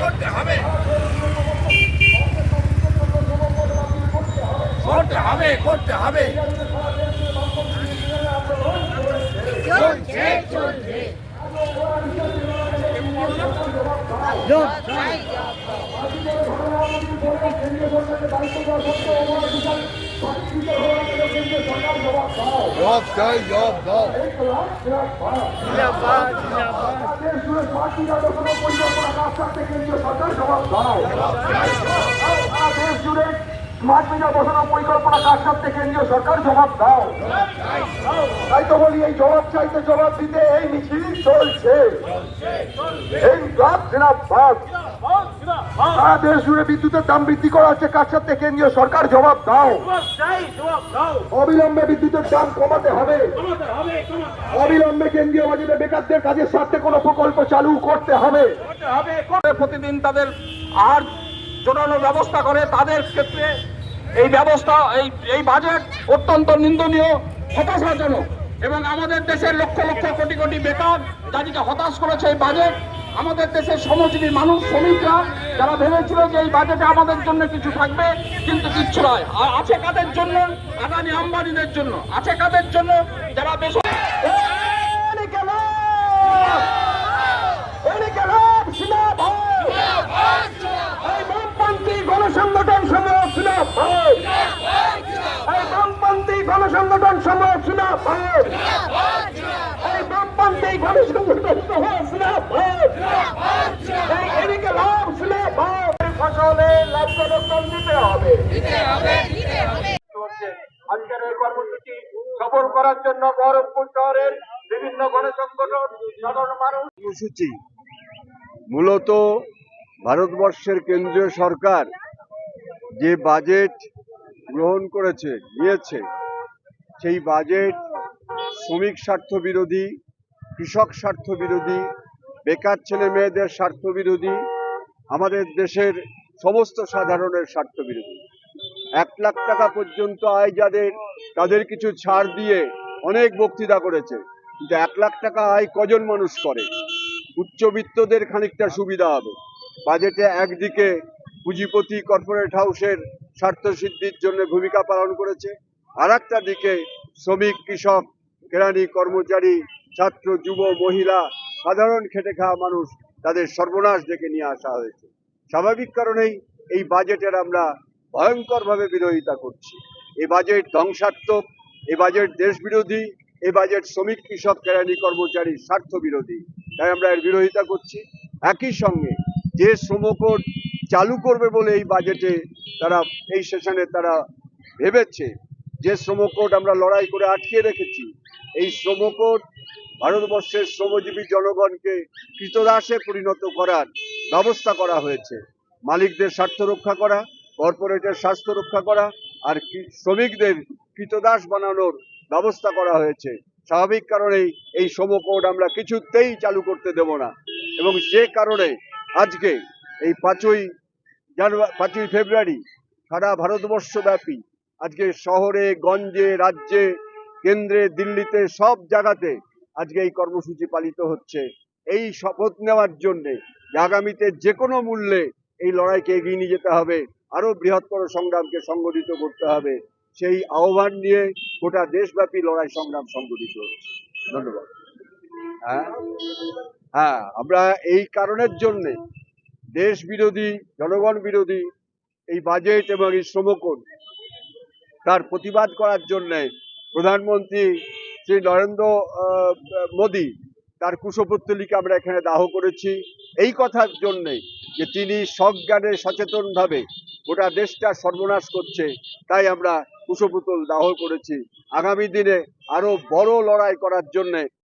করতে হবে। করতে হবে করতে হবে। চলছে চলছে। জবাব চাই জবাব দাও স্মার্ট মিটার বসানোর পরিকল্পনা কার সাথে কেন্দ্রীয় সরকার জবাব দাও তাই তো বলি এই জবাব চাইতে জবাব দিতে এই মিছিল চলছে এই রাত জিনাবাদ সারা দেশ জুড়ে বিদ্যুতের দাম বৃদ্ধি করা হচ্ছে কার সাথে কেন্দ্রীয় সরকার জবাব দাও। অবিলম্বে বিদ্যুতের দাম কমাতে হবে। অবিলম্বে কেন্দ্রীয় বাজেটে বেকারদের কাজের স্বার্থে কোনো প্রকল্প চালু করতে হবে। প্রতিদিন তাদের আর জোরানোর ব্যবস্থা করে তাদের ক্ষেত্রে এই ব্যবস্থা এই এই বাজেট অত্যন্ত নিন্দনীয় হতাশাজনক। এবং আমাদের দেশের লক্ষ লক্ষ কোটি কোটি বেকার যাদেরকে হতাশ করেছে এই বাজেট আমাদের দেশের শ্রমজীবী মানুষ শ্রমিকরা যারা ভেবেছিল যে এই বাজেটে আমাদের জন্য কিছু থাকবে কিন্তু কিচ্ছু নয়। আর আছে কাদের জন্য? আদানি আম্বানিদের জন্য। আছে কাদের জন্য? যারা বামপন্থী গণসংগঠন সমূহ ছিলাম এই বামপন্থী গণসংগঠন সমূহ ছিলাম এই বামপন্থী গণসংগঠন সমূহ এই লাভজনক দিতে হবে করার জন্য শহরের বিভিন্ন মূলত ভারতবর্ষের কেন্দ্রীয় সরকার যে বাজেট গ্রহণ করেছে, নিয়েছে, সেই বাজেট শ্রমিক স্বার্থ বিরোধী, কৃষক স্বার্থ বিরোধী বেকার ছেলে মেয়েদের স্বার্থ বিরোধী আমাদের দেশের সমস্ত সাধারণের স্বার্থ বিরোধী এক লাখ টাকা পর্যন্ত আয় যাদের, তাদের কিছু ছাড় দিয়ে অনেক বক্তৃতা করেছে। কিন্তু এক লাখ টাকা আয় কজন মানুষ করে? উচ্চবিত্তদের খানিকটা সুবিধা হবে। বাজেটে একদিকে পুঁজিপতি কর্পোরেট হাউসের স্বার্থ সিদ্ধির জন্য ভূমিকা পালন করেছে আর দিকে শ্রমিক, কৃষক, কেরানি কর্মচারী, ছাত্র, যুব, মহিলা সাধারণ খেটে খাওয়া মানুষ তাদের সর্বনাশ ডেকে নিয়ে আসা হয়েছে। স্বাভাবিক কারণেই এই বাজেটের আমরা ভয়ঙ্করভাবে বিরোধিতা করছি। এই বাজেট ধ্বংসাত্মক এই বাজেট দেশ বিরোধী এই বাজেট শ্রমিক, কৃষক, কেরানি কর্মচারী স্বার্থ বিরোধী। তাই আমরা এর বিরোধিতা করছি। একই সঙ্গে যে শ্রমকোড চালু করবে বলে এই বাজেটে তারা, এই সেশনে তারা ভেবেছে, যে শ্রমকোড আমরা লড়াই করে আটকে রেখেছি, এই শ্রমকোড ভারতবর্ষের শ্রমজীবী জনগণকে কৃতদাসে পরিণত করার ব্যবস্থা করা হয়েছে। মালিকদের স্বার্থ রক্ষা করা, কর্পোরেটের স্বাস্থ্য রক্ষা করা আর শ্রমিকদের কৃতদাস বানানোর ব্যবস্থা করা হয়েছে। স্বাভাবিক কারণেই এই শ্রম কোড আমরা কিছুতেই চালু করতে দেব না এবং যে কারণে আজকে এই পাঁচই জানুয়ারি পাঁচই ফেব্রুয়ারি সারা ভারতবর্ষব্যাপী আজকে শহরে, গঞ্জে, রাজ্যে, কেন্দ্রে, দিল্লিতে সব জায়গাতে আজকে এই কর্মসূচি পালিত হচ্ছে। এই শপথ নেওয়ার জন্যে আগামীতে যে কোনো মূল্যে এই লড়াইকে এগিয়ে নিয়ে যেতে হবে। আরও বৃহত্তর সংগ্রামকে সংগঠিত করতে হবে। সেই আহ্বান নিয়ে গোটা দেশব্যাপী লড়াই সংগ্রাম সংগঠিত হচ্ছে। ধন্যবাদ। হ্যাঁ? হ্যাঁ আমরা এই কারণের জন্যে দেশ বিরোধী, জনগণ বিরোধী এই বাজেট এবং এই শ্রমকোণ তার প্রতিবাদ করার জন্যে প্রধানমন্ত্রী শ্রী নরেন্দ্র মোদী তার কুশপুত্তলিকে আমরা এখানে দাহ করেছি। এই কথার জন্যে যে তিনি সজ্ঞানে সচেতনভাবে গোটা দেশটা সর্বনাশ করছে, তাই আমরা কুশপুতল দাহ করেছি। আগামী দিনে আরও বড় লড়াই করার জন্য